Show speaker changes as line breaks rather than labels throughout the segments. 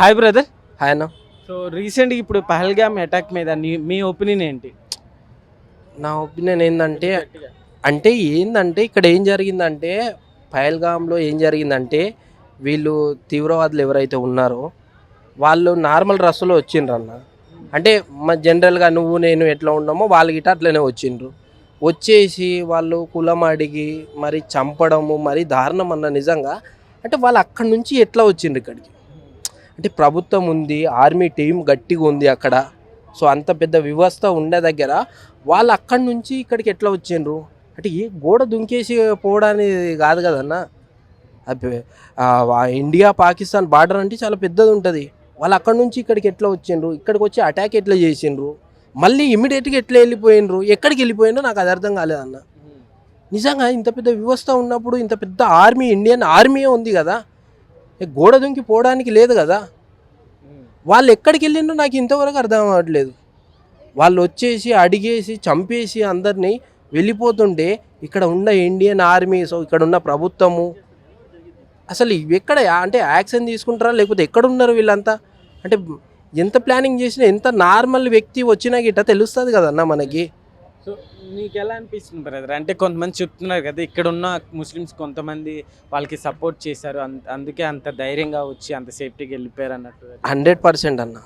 Hi brother
hi అన్న.
So రీసెంట్గా ఇప్పుడు పహల్గామ్ అటాక్ మీద మీ ఒపీనియన్ ఏంటి?
నా ఒపీనియన్ ఏంటంటే అంటే ఏందంటే ఇక్కడ ఏం జరిగిందంటే పహల్గామ్లో ఏం జరిగిందంటే వీళ్ళు తీవ్రవాదులు ఎవరైతే ఉన్నారో వాళ్ళు నార్మల్ రస్సులో వచ్చిండ్రు అన్న. అంటే మా జనరల్గా నువ్వు నేను ఎట్లా ఉన్నామో వాళ్ళ గిట్ట అట్లనే వచ్చిండ్రు. వచ్చేసి వాళ్ళు కులం అడిగి మరి చంపడము మరి దారుణం అన్న నిజంగా అంటే వాళ్ళు అక్కడి నుంచి ఎట్లా వచ్చిండ్రు ఇక్కడికి? అంటే ప్రభుత్వం ఉంది ఆర్మీ టీం గట్టిగా ఉంది అక్కడ. సో అంత పెద్ద వ్యవస్థ ఉండే దగ్గర వాళ్ళు అక్కడి నుంచి ఇక్కడికి ఎట్లా వచ్చిండ్రు? అంటే ఏ గోడ దుంకేసి పోవడానికి కాదు కదన్న. ఇండియా పాకిస్తాన్ బార్డర్ అంటే చాలా పెద్దది ఉంటుంది. వాళ్ళు అక్కడి నుంచి ఇక్కడికి ఎట్లా వచ్చిండ్రు? ఇక్కడికి వచ్చి అటాక్ ఎట్లా చేసిండ్రు? మళ్ళీ ఇమీడియట్గా ఎట్లా వెళ్ళిపోయినరు ఎక్కడికి వెళ్ళిపోయినో నాకు అది అర్థం కాలేదన్న. నిజంగా ఇంత పెద్ద వ్యవస్థ ఉన్నప్పుడు ఇంత పెద్ద ఆర్మీ ఇండియన్ ఆర్మీ ఉంది కదా. గోడ దుంకి పోవడానికి లేదు కదా. వాళ్ళు ఎక్కడికి వెళ్ళిండో నాకు ఇంతవరకు అర్థం అవ్వట్లేదు. వాళ్ళు వచ్చేసి అడిగేసి చంపేసి అందరినీ వెళ్ళిపోతుంటే ఇక్కడ ఉన్న ఇండియన్ ఆర్మీ సో ఇక్కడ ఉన్న ప్రభుత్వము అసలు ఎక్కడ అంటే యాక్షన్ తీసుకుంటారా? లేకపోతే ఎక్కడ ఉన్నారు వీళ్ళంతా? అంటే ఎంత ప్లానింగ్ చేసినా ఎంత నార్మల్ వ్యక్తి వచ్చినా గిట్ట తెలుస్తుంది కదన్నా మనకి.
సో నీకు ఎలా అనిపిస్తుంది బ్రదర్? అంటే కొంతమంది చెప్తున్నారు కదా ఇక్కడ ఉన్న ముస్లిమ్స్ కొంతమంది వాళ్ళకి సపోర్ట్ చేశారు అంత- అందుకే అంత ధైర్యంగా వచ్చి అంత సేఫ్టీకి వెళ్ళిపోయారు అన్నట్టు
హండ్రెడ్ పర్సెంట్ అన్న.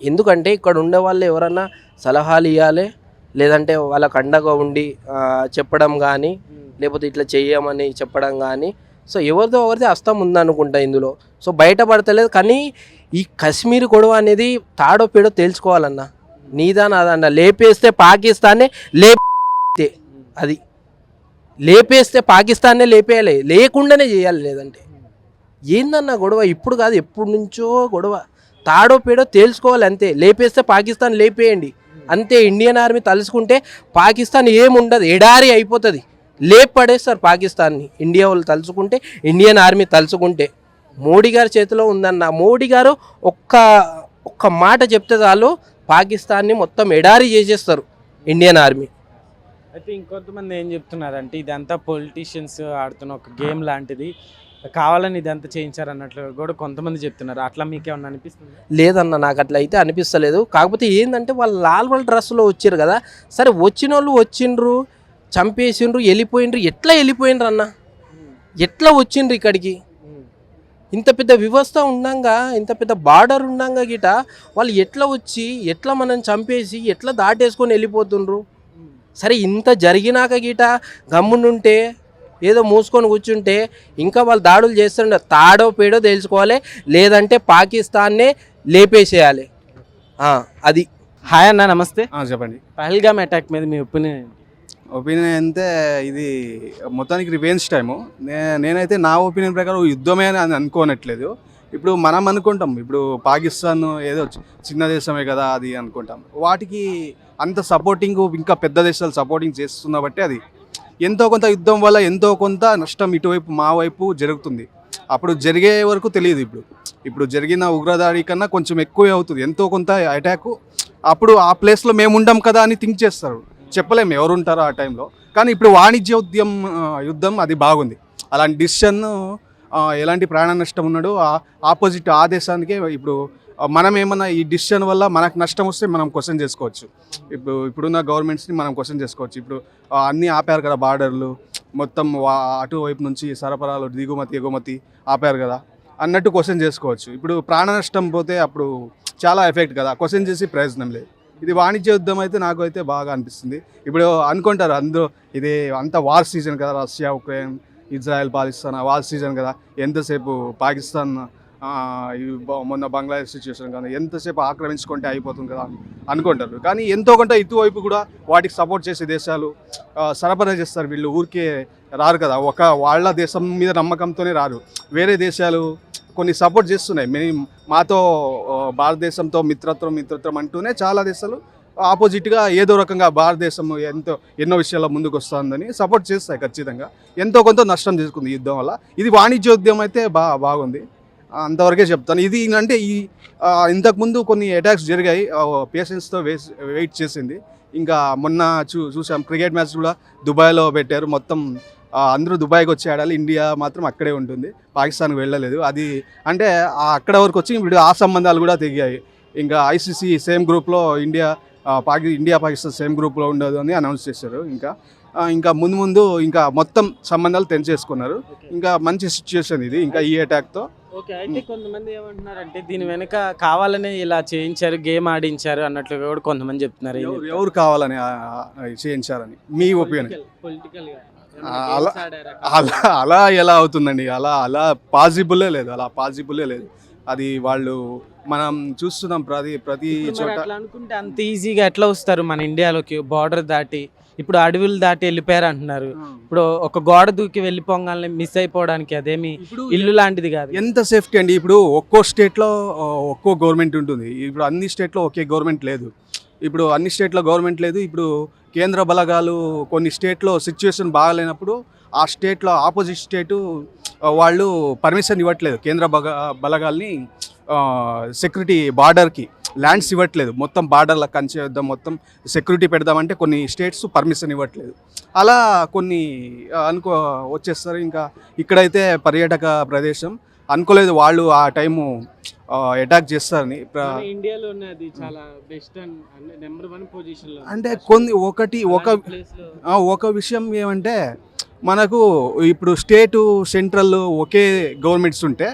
ఎందుకంటే ఇక్కడ ఉండే వాళ్ళు ఎవరన్నా సలహాలు ఇవ్వాలి లేదంటే వాళ్ళకు అండగా ఉండి చెప్పడం కానీ లేకపోతే ఇట్లా చెయ్యమని చెప్పడం కానీ సో ఎవరిదో ఎవరిది హస్తం ఉందనుకుంటా ఇందులో. సో బయటపడతలేదు కానీ ఈ కశ్మీర్ గొడవ అనేది తాడో పేడో తేల్చుకోవాలన్న. నీదా నాదన్న లేపేస్తే పాకిస్తాన్నే లేపే అది. లేపేస్తే పాకిస్తాన్నే లేపేయాలి. లేకుండానే చేయాలి లేదంటే. ఏందన్న గొడవ? ఇప్పుడు కాదు ఎప్పటి నుంచో గొడవ. తాడో పేడో తేల్చుకోవాలి అంతే. లేపేస్తే పాకిస్తాన్ లేపేయండి. అంతే ఇండియన్ ఆర్మీ తలుచుకుంటే పాకిస్తాన్ ఏముండదు. ఎడారి అయిపోతుంది. లేపడేస్తారు పడేస్తారు పాకిస్తాన్ని. ఇండియా వాళ్ళు తలుచుకుంటే ఇండియన్ ఆర్మీ తలుచుకుంటే మోడీ గారి చేతిలో ఉందన్న. మోడీ గారు ఒక్క ఒక్క మాట చెప్తే చాలు. పాకిస్తాన్ని మొత్తం ఎడారి చేసేస్తారు ఇండియన్ ఆర్మీ.
అయితే ఇంకొంతమంది ఏం చెప్తున్నారంటే ఇదంతా పొలిటీషియన్స్ ఆడుతున్న ఒక గేమ్ లాంటిది. కావాలని ఇదంతా చేయించారు అన్నట్లు కూడా కొంతమంది చెప్తున్నారు. అట్లా మీకేమన్నా అనిపిస్తుంది?
లేదన్న నాకు అట్లా అయితే అనిపిస్తలేదు. కాకపోతే ఏంటంటే వాళ్ళు లాల్వల్ డ్రెస్సులో వచ్చారు కదా. సరే వచ్చిన వాళ్ళు వచ్చిండ్రు చంపేసిండ్రు వెళ్ళిపోయిండ్రు. ఎట్లా వెళ్ళిపోయిండ్రు అన్న ఎట్లా వచ్చిండ్రు ఇక్కడికి? ఇంత పెద్ద వ్యవస్థ ఉండంగా ఇంత పెద్ద బార్డర్ ఉండంగా గిట వాళ్ళు ఎట్లా వచ్చి ఎట్లా మనం చంపేసి ఎట్లా దాటేసుకొని వెళ్ళిపోతుండ్రు? సరే ఇంత జరిగినాక గిట గమ్మునుంటే ఏదో మూసుకొని కూర్చుంటే ఇంకా వాళ్ళు దాడులు చేస్తుండే తాడో పేడో తెలుసుకోవాలి లేదంటే పాకిస్తాన్నే లేపేసేయాలి. ఆ, అది.
హాయ్ అన్న నమస్తే.
ఆ, చెప్పండి.
పహల్గామ్ అటాక్ మీద మీ ఒపీనియన్ ఏంటి?
ఒపీనియన్ అయితే ఇది మొత్తానికి రివెంజ్ టైము నే నేనైతే నా ఒపీనియన్ ప్రకారం యుద్ధమే అని అనుకోనట్లేదు. ఇప్పుడు మనం అనుకుంటాం ఇప్పుడు పాకిస్తాన్ ఏదో చిన్న దేశమే కదా అది అనుకుంటాం. వాటికి అంత సపోర్టింగ్ ఇంకా పెద్ద దేశాలు సపోర్టింగ్ చేస్తున్న బట్టి అది ఎంతో కొంత యుద్ధం వల్ల ఎంతో కొంత నష్టం ఇటువైపు మా వైపు జరుగుతుంది. అప్పుడు జరిగే వరకు తెలియదు ఇప్పుడు. ఇప్పుడు జరిగిన ఉగ్రదాడి కన్నా కొంచెం ఎక్కువే అవుతుంది. ఎంతో కొంత అటాక్ అప్పుడు ఆ ప్లేస్లో మేము ఉండం కదా అని థింక్ చేస్తారు. చెప్పలేము ఎవరుంటారో ఆ టైంలో. కానీ ఇప్పుడు వాణిజ్య ఉద్యమం యుద్ధం అది బాగుంది. అలాంటి డిసిషన్ ఎలాంటి ప్రాణ నష్టం ఉన్నాడు ఆపోజిట్ ఆ దేశానికే ఇప్పుడు మనం ఏమన్నా ఈ డిసిషన్ వల్ల మనకు నష్టం వస్తే మనం క్వశ్చన్ చేసుకోవచ్చు. ఇప్పుడు ఇప్పుడున్న గవర్నమెంట్స్ని మనం క్వశ్చన్ చేసుకోవచ్చు. ఇప్పుడు అన్నీ ఆపారు కదా బార్డర్లు మొత్తం అటువైపు నుంచి సరఫరాలు దిగుమతి ఎగుమతి ఆపారు కదా అన్నట్టు క్వశ్చన్ చేసుకోవచ్చు. ఇప్పుడు ప్రాణ నష్టం పోతే అప్పుడు చాలా ఎఫెక్ట్ కదా క్వశ్చన్ చేసి ప్రయోజనం లేదు. ఇది వాణిజ్య యుద్ధం అయితే నాకు అయితే బాగా అనిపిస్తుంది. ఇప్పుడు అనుకుంటారు అందరూ ఇది అంత వార్ సీజన్ కదా Russia Ukraine Israel Pakistan war season కదా. ఎంతసేపు పాకిస్తాన్ మొన్న బంగ్లాదేశ్ సిచ్యువేషన్ కదా ఎంతసేపు ఆక్రమించుకుంటే అయిపోతుంది కదా అని అనుకుంటారు. కానీ ఎంతో కొంత ఇటువైపు కూడా వాటికి సపోర్ట్ చేసే దేశాలు సరఫరా చేస్తారు. వీళ్ళు ఊరికే రారు కదా. ఒక వాళ్ళ దేశం మీద నమ్మకంతోనే రారు. వేరే దేశాలు కొన్ని సపోర్ట్ చేస్తున్నాయి. మేము మాతో భారతదేశంతో మిత్రత్వం మిత్రత్వం అంటూనే చాలా దేశాలు ఆపోజిట్గా ఏదో రకంగా భారతదేశం ఎంతో ఎన్నో విషయాల్లో ముందుకు వస్తుందని సపోర్ట్ చేస్తాయి ఖచ్చితంగా. ఎంతో కొంత నష్టం చేసుకుంది యుద్ధం వల్ల. ఇది వాణిజ్యోద్యమం అయితే బా బాగుంది. అంతవరకే చెప్తాను. ఇది అంటే ఈ ఇంతకుముందు కొన్ని అటాక్స్ జరిగాయి. పేషెంట్స్తో వెయిట్ చేసింది. ఇంకా మొన్న చూ చూసాం క్రికెట్ మ్యాచ్ కూడా దుబాయ్లో పెట్టారు. మొత్తం అందరూ దుబాయ్కి వచ్చి ఆడాలి. ఇండియా మాత్రం అక్కడే ఉంటుంది. పాకిస్తాన్కి వెళ్ళలేదు. అది అంటే అక్కడ వరకు వచ్చి ఇప్పుడు ఆ సంబంధాలు కూడా తెగాయి ఇంకా ఐసీసీ సేమ్ గ్రూప్లో ఇండియా పాకి ఇండియా పాకిస్తాన్ సేమ్ గ్రూప్లో ఉండదు అని అనౌన్స్ చేశారు ఇంకా. ఇంకా ముందు ముందు ఇంకా మొత్తం సంబంధాలు తెంచేసుకున్నారు. ఇంకా మంచి సిచ్యుయేషన్ ఇది ఇంకా ఈ అటాక్తో.
ఓకే అయితే కొంతమంది ఏమంటున్నారంటే దీని వెనక కావాలనే ఇలా చేయించారు గేమ్ ఆడించారు అన్నట్లుగా కూడా కొంతమంది చెప్తున్నారు.
ఎవరు కావాలని చేయించారని? మీ ఒపీనియన్?
Political-
అలా-? అలా అలా ఎలా అవుతుందండి? అలా అలా పాసిబులే లేదు. అలా పాసిబులే లేదు. అది వాళ్ళు మనం చూస్తున్నాం ప్రతి ప్రతి చోట.
అనుకుంటే అంత ఈజీగా ఎట్లా వస్తారు మన ఇండియాలోకి? బార్డర్ దాటి ఇప్పుడు అడవులు దాటి వెళ్ళిపోయారు అంటున్నారు. ఇప్పుడు ఒక గోడ దూకి వెళ్ళిపోగానే మిస్ అయిపోవడానికి అదేమి ఇల్లు లాంటిది కాదు.
ఎంత సేఫ్టీ అండి? ఇప్పుడు ఒక్కో స్టేట్లో ఒక్కో గవర్నమెంట్ ఉంటుంది. ఇప్పుడు అన్ని స్టేట్లో ఒకే గవర్నమెంట్ లేదు. ఇప్పుడు అన్ని స్టేట్లో గవర్నమెంట్ లేదు. ఇప్పుడు కేంద్ర బలగాలు కొన్ని స్టేట్లో సిచ్యువేషన్ బాగాలేనప్పుడు ఆ స్టేట్లో ఆపోజిట్ స్టేటు వాళ్ళు పర్మిషన్ ఇవ్వట్లేదు. కేంద్ర బగ బలగాల్ని సెక్యూరిటీ బార్డర్కి ల్యాండ్స్ ఇవ్వట్లేదు. మొత్తం బార్డర్ల కంచేద్దాం మొత్తం సెక్యూరిటీ పెడదామంటే కొన్ని స్టేట్స్ పర్మిషన్ ఇవ్వట్లేదు. అలా కొన్ని అనుకో వచ్చేస్తారు. ఇంకా ఇక్కడైతే పర్యాటక ప్రదేశం. అనుకోలేదు వాళ్ళు ఆ టైము అటాక్ చేస్తారని.
ఇండియాలోనే అది చాలా బెస్ట్ అండ్ నెంబర్ వన్ పొజిషన్లో
అంటే కొన్ని ఒకటి ఒక ఒక విషయం ఏమంటే మనకు ఇప్పుడు స్టేటు సెంట్రల్ ఒకే గవర్నమెంట్స్ ఉంటే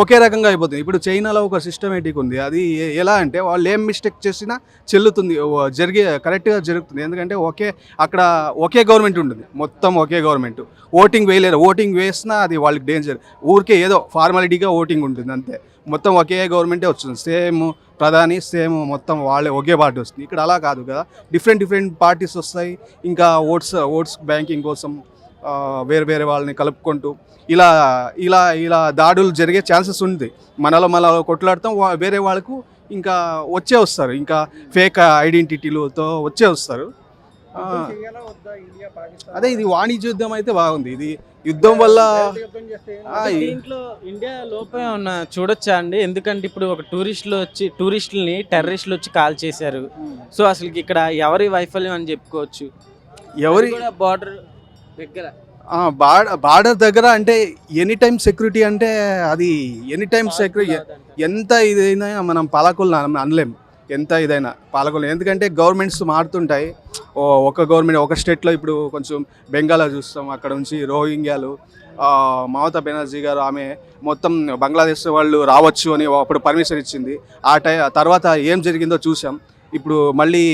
ఒకే రకంగా అయిపోతుంది. ఇప్పుడు చైనాలో ఒక సిస్టమేటిక్ ఉంది? అది ఎలా అంటే వాళ్ళు ఏం మిస్టేక్ చేసినా చెల్లుతుంది జరిగే కరెక్ట్గా జరుగుతుంది. ఎందుకంటే ఒకే అక్కడ ఒకే గవర్నమెంట్ ఉంటుంది. మొత్తం ఒకే గవర్నమెంట్. ఓటింగ్ వేయలేరు. ఓటింగ్ వేసినా అది వాళ్ళకి డేంజర్. ఊరికే ఏదో ఫార్మాలిటీగా ఓటింగ్ ఉంటుంది అంతే. మొత్తం ఒకే గవర్నమెంటే వస్తుంది సేమ్ ప్రధాని సేమ్ మొత్తం వాళ్ళే ఒకే పార్టీ వస్తుంది. ఇక్కడ అలా కాదు కదా. డిఫరెంట్ డిఫరెంట్ పార్టీస్ వస్తాయి. ఇంకా ఓట్స్ ఓట్స్ బ్యాంకింగ్ కోసం వేరే వేరే వాళ్ళని కలుపుకుంటూ ఇలా ఇలా ఇలా దాడులు జరిగే ఛాన్సెస్ ఉంది. మనలో మన కొట్లాడతాం వేరే వాళ్ళకు ఇంకా వచ్చే వస్తారు. ఇంకా ఫేక్ ఐడెంటిటీలతో వచ్చే వస్తారు. అదే ఇది వాణిజ్య యుద్ధం అయితే బాగుంది. ఇది యుద్ధం వల్ల
దీంట్లో ఇండియా లోపే ఉన్న చూడొచ్చా అండి? ఎందుకంటే ఇప్పుడు ఒక టూరిస్టులు వచ్చి టూరిస్టులని టెర్రరిస్టులు వచ్చి కాల్ చేశారు. సో అసలు ఇక్కడ ఎవరి వైఫల్యం అని చెప్పుకోవచ్చు?
ఎవరి
బార్డర్ దగ్గర.
బార్డర్ బార్డర్ దగ్గర అంటే ఎనీ టైం సెక్యూరిటీ అంటే అది ఎనీ టైం సెక్యూరిటీ ఎంత ఇదైనా మనం పాలకులు అనలేం. ఎంత ఇదైనా పాలకులు ఎందుకంటే గవర్నమెంట్స్ మారుతుంటాయి. ఓ ఒక గవర్నమెంట్ ఒక స్టేట్లో ఇప్పుడు కొంచెం బెంగాల్లో చూస్తాం అక్కడ నుంచి రోహింగ్యాలు మమతా బెనర్జీ గారు ఆమె మొత్తం బంగ్లాదేశ్ వాళ్ళు రావచ్చు అని అప్పుడు పర్మిషన్ ఇచ్చింది. ఆ టై తర్వాత ఏం జరిగిందో చూసాం ఇప్పుడు మళ్ళీ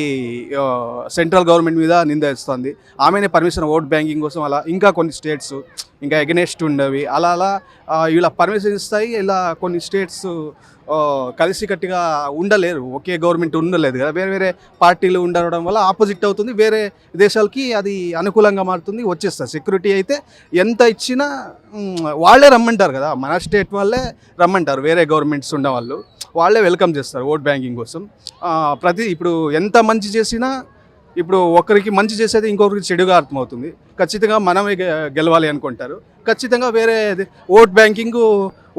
సెంట్రల్ గవర్నమెంట్ మీద నింద వేస్తుంది. ఆమెనే పర్మిషన్ ఓట్ బ్యాంకింగ్ కోసం అలా ఇంకా కొన్ని స్టేట్స్ ఇంకా ఎగనెస్ట్ ఉండవి. అలా అలా ఇలా పర్మిషన్ ఇస్తాయి ఇలా కొన్ని స్టేట్స్ కలిసికట్టుగా ఉండలేరు. ఒకే గవర్నమెంట్ ఉండలేదు కదా. వేరే వేరే పార్టీలు ఉండడం వల్ల ఆపోజిట్ అవుతుంది. వేరే దేశాలకి అది అనుకూలంగా మారుతుంది వచ్చేస్తారు సెక్యూరిటీ అయితే ఎంత ఇచ్చినా వాళ్ళే రమ్మంటారు కదా. మన స్టేట్ వాళ్ళే రమ్మంటారు వేరే గవర్నమెంట్స్ ఉన్న వాళ్ళే వెల్కమ్ చేస్తారు ఓట్ బ్యాంకింగ్ కోసం. ప్రతి ఇప్పుడు ఎంత మంచి చేసినా ఇప్పుడు ఒకరికి మంచి చేసేది ఇంకొకరికి చెడుగా అర్థమవుతుంది. ఖచ్చితంగా మనమే గె- గెలవాలి అనుకుంటారు. ఖచ్చితంగా వేరే ఓట్ బ్యాంకింగ్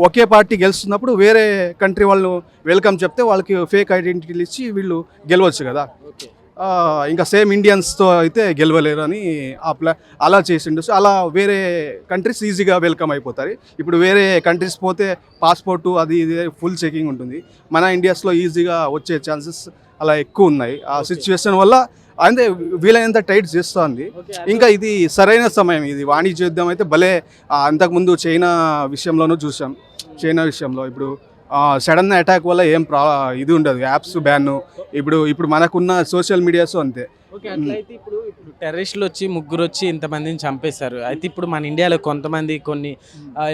ఒకే పార్టీ గెలుస్తున్నప్పుడు వేరే కంట్రీ వాళ్ళు వెల్కమ్ చెప్తే వాళ్ళకి ఫేక్ ఐడెంటిటీలు ఇచ్చి వీళ్ళు గెలవచ్చు కదా.
ఓకే.
ఇంకా సేమ్ ఇండియన్స్తో అయితే గెలవలేరు అని ఆ ప్లా అలా చేసిండు. సో అలా వేరే కంట్రీస్ ఈజీగా వెల్కమ్ అయిపోతారు. ఇప్పుడు వేరే కంట్రీస్ పోతే పాస్పోర్టు అది ఇది ఫుల్ చెకింగ్ ఉంటుంది. మన ఇండియాస్లో ఈజీగా వచ్చే ఛాన్సెస్ అలా ఎక్కువ ఉన్నాయి. ఆ. సిచ్యువేషన్ వల్ల అంటే వీలైనంత టైట్ చేస్తుంది. ఇంకా ఇది సరైన సమయం. ఇది వాణిజ్య యుద్ధం అయితే భలే అంతకుముందు చైనా విషయంలోనూ చూసాం. చైనా విషయంలో ఇప్పుడు సడన్ అటాక్ వల్ల ఏం ప్రా ఇది ఉండదు. యాప్స్ బ్యాన్ ఇప్పుడు ఇప్పుడు మనకున్న సోషల్ మీడియాస్ అంతే.
ఇప్పుడు ఇప్పుడు టెర్రరిస్టులు వచ్చి ముగ్గురు వచ్చి ఇంతమందిని చంపేశారు. అయితే ఇప్పుడు మన ఇండియాలో కొంతమంది కొన్ని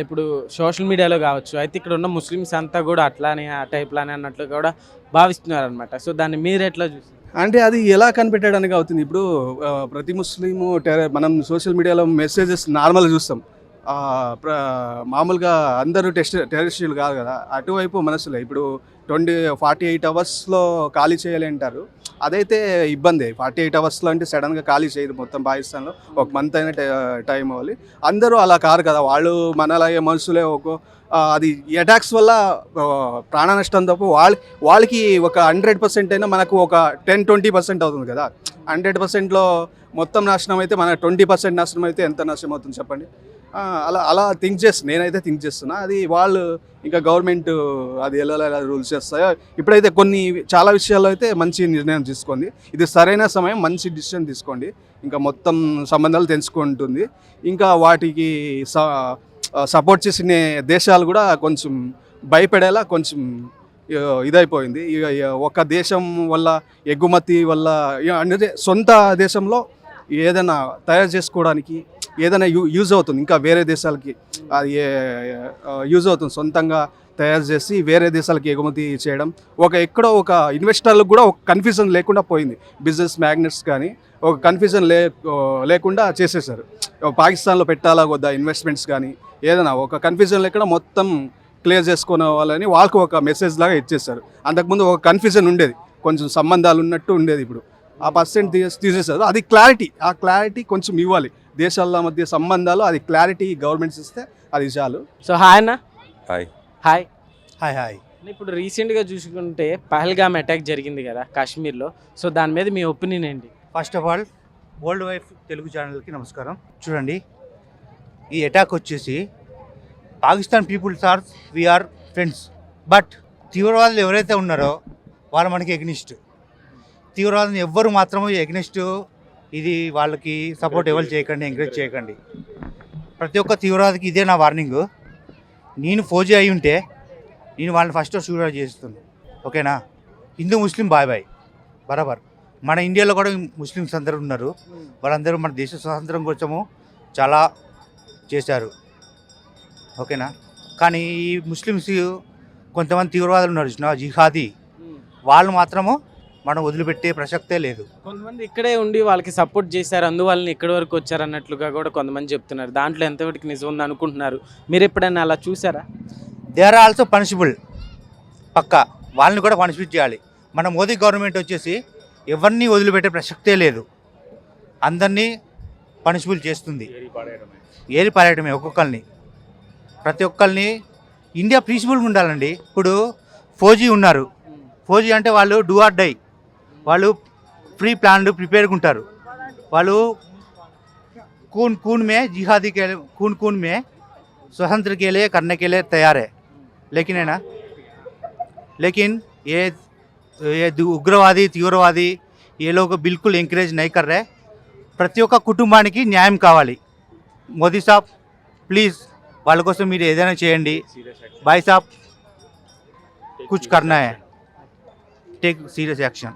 ఇప్పుడు సోషల్ మీడియాలో కావచ్చు. అయితే ఇక్కడ ఉన్న ముస్లిమ్స్ అంతా కూడా అట్లానే ఆ టైప్ లానే అన్నట్లు కూడా భావిస్తున్నారు అనమాట సో దాన్ని మీరు ఎట్లా చూస్తారు?
అంటే అది ఎలా కనిపెట్టడానికి అవుతుంది? ఇప్పుడు ప్రతి ముస్లిము టెర మనం సోషల్ మీడియాలో మెసేజెస్ నార్మల్ చూస్తాం. మామూలుగా అందరూ టెస్ట్ టెరిస్టులు కాదు కదా. అటువైపు మనసులే. ఇప్పుడు ట్వంటీ ఫార్టీ ఎయిట్ అవర్స్లో ఖాళీ చేయాలి అంటారు అదైతే ఇబ్బంది. ఫార్టీ ఎయిట్ అవర్స్లో అంటే సడన్గా ఖాళీ చేయదు మొత్తం పాకిస్తాన్లో. ఒక మంత్ అయినా టైం అవ్వాలి అందరూ అలా కారు కదా. వాళ్ళు మనలాగే మనుషులే ఒక అది అటాక్స్ వల్ల ప్రాణ నష్టం తప్ప వాళ్ళ వాళ్ళకి ఒక హండ్రెడ్ పర్సెంట్ అయినా మనకు ఒక టెన్ ట్వంటీ పర్సెంట్ అవుతుంది కదా. హండ్రెడ్ పర్సెంట్లో మొత్తం నాశనం అయితే మన ట్వంటీ పర్సెంట్ నాశనం అయితే ఎంత నష్టం అవుతుంది చెప్పండి? అలా అలా థింక్ చేస్తు నేనైతే థింక్ చేస్తున్నా. అది వాళ్ళు ఇంకా గవర్నమెంట్ అది ఎలా ఎలా రూల్స్ చేస్తాయో ఇప్పుడైతే కొన్ని చాలా విషయాల్లో అయితే మంచి నిర్ణయం తీసుకోండి. ఇది సరైన సమయం మంచి డిసిషన్ తీసుకోండి. ఇంకా మొత్తం సంబంధాలు తెలుసుకుంటుంది ఇంకా వాటికి సపోర్ట్ చేసిన దేశాలు కూడా కొంచెం భయపడేలా కొంచెం ఇదైపోయింది. ఇక ఒక దేశం వల్ల ఎగుమతి వల్ల ఇక అంటే సొంత దేశంలో ఏదైనా తయారు చేసుకోవడానికి ఏదైనా యూ యూజ్ అవుతుంది. ఇంకా వేరే దేశాలకి అది యూజ్ అవుతుంది. సొంతంగా తయారు చేసి వేరే దేశాలకి ఎగుమతి చేయడం. ఒక ఎక్కడో ఒక ఇన్వెస్టర్లకు కూడా ఒక కన్ఫ్యూజన్ లేకుండా పోయింది. బిజినెస్ మ్యాగ్నెట్స్ కానీ ఒక కన్ఫ్యూజన్ లే లేకుండా చేసేసారు. పాకిస్తాన్లో పెట్టాలా వద్దా ఇన్వెస్ట్మెంట్స్ కానీ ఏదైనా ఒక కన్ఫ్యూజన్ లేకుండా మొత్తం క్లియర్ చేసుకునే వాళ్ళని వాళ్ళకు ఒక మెసేజ్ లాగా ఇచ్చేసారు అంతకుముందు ఒక కన్ఫ్యూజన్ ఉండేది. కొంచెం సంబంధాలు ఉన్నట్టు ఉండేది ఇప్పుడు. ఆ పర్సెంట్ తీసేసారు అది క్లారిటీ ఆ క్లారిటీ కొంచెం ఇవ్వాలి. దేశాల మధ్య సంబంధాలు అది క్లారిటీ గవర్నమెంట్స్ ఇస్తే అది చాలు.
సో హాయ్ అన్న.
హాయ్
హాయ్
హాయ్ హాయ్
ఇప్పుడు రీసెంట్గా చూసుకుంటే పహల్గామ్ అటాక్ జరిగింది కదా కాశ్మీర్లో. సో దాని మీద మీ ఒపీనియన్ ఏంటి?
First of all world wife Telugu ఛానల్కి నమస్కారం. చూడండి ఈ అటాక్ వచ్చేసి Pakistan peoples are we are friends but తీవ్రవాదులు ఎవరైతే ఉన్నారో వాళ్ళు మనకి ఎగ్నిస్ట్ తీవ్రవాదం ఎవ్వరు మాత్రము ఎగ్నిస్ట్ ఇది వాళ్ళకి సపోర్ట్ ఎవరు చేయకండి ఎంకరేజ్ చేయకండి. ప్రతి ఒక్క తీవ్రవాదికి ఇదే నా వార్నింగ్ నేను ఫోజీ అయి ఉంటే నేను వాళ్ళని ఫస్ట్ సూసైడ్ చేస్తుంది ఓకేనా? హిందూ ముస్లిం బాయ్ బాయ్. బరాబర్. మన ఇండియాలో కూడా ముస్లిమ్స్ అందరూ ఉన్నారు. వాళ్ళందరూ మన దేశ స్వాతంత్రం కోసము చాలా చేశారు. ఓకేనా? కానీ ఈ ముస్లిమ్స్ కొంతమంది తీవ్రవాదులు ఉన్నారు. జిహాదీ. వాళ్ళు మాత్రము మనం వదిలిపెట్టే ప్రసక్తే లేదు.
కొంతమంది ఇక్కడే ఉండి వాళ్ళకి సపోర్ట్ చేశారు అందువల్ల ఇక్కడి వరకు వచ్చారు అన్నట్లుగా కూడా కొంతమంది చెప్తున్నారు. దాంట్లో ఎంతవరకు నిజం ఉంది అనుకుంటున్నారు? మీరు ఎప్పుడైనా అలా చూసారా?
దే ఆర్ ఆల్సో పనిషబుల్ పక్కా. వాళ్ళని కూడా పనిష్మెంట్ చేయాలి. మన మోదీ గవర్నమెంట్ వచ్చేసి ఎవరిని వదిలిపెట్టే ప్రసక్తే లేదు. అందరినీ పనిషబుల్ చేస్తుంది. ఏరి పారేయటమే ఒక్కొక్కరిని. ప్రతి ఒక్కరిని ఇండియా పీస్ఫుల్గా ఉండాలండి. ఇప్పుడు ఫోజీ ఉన్నారు. ఫోజీ అంటే వాళ్ళు డూ ఆర్ డై వాళ్ళు ప్రీ ప్లాన్డ్ ప్రిపేర్గా ఉంటారు. వాళ్ళు కూన్ कौन में जिहादी के कौन कौन में स्वतंत्र के लिए करने के लिए तैयार ఉగ్రవాది తీవ్రవాది ఏ లోక బిల్కుల్ ఎంకరేజ్ నై ప్రతి ఒక్క కుటుంబానికి న్యాయం కావాలి. మోదీ సాబ్ ప్లీజ్ వాళ్ళ కోసం మీరు ఏదైనా చేయండి. బాయ్ సాబ్ కుచ్ కర్నా టేక్ సీరియస్ యాక్షన్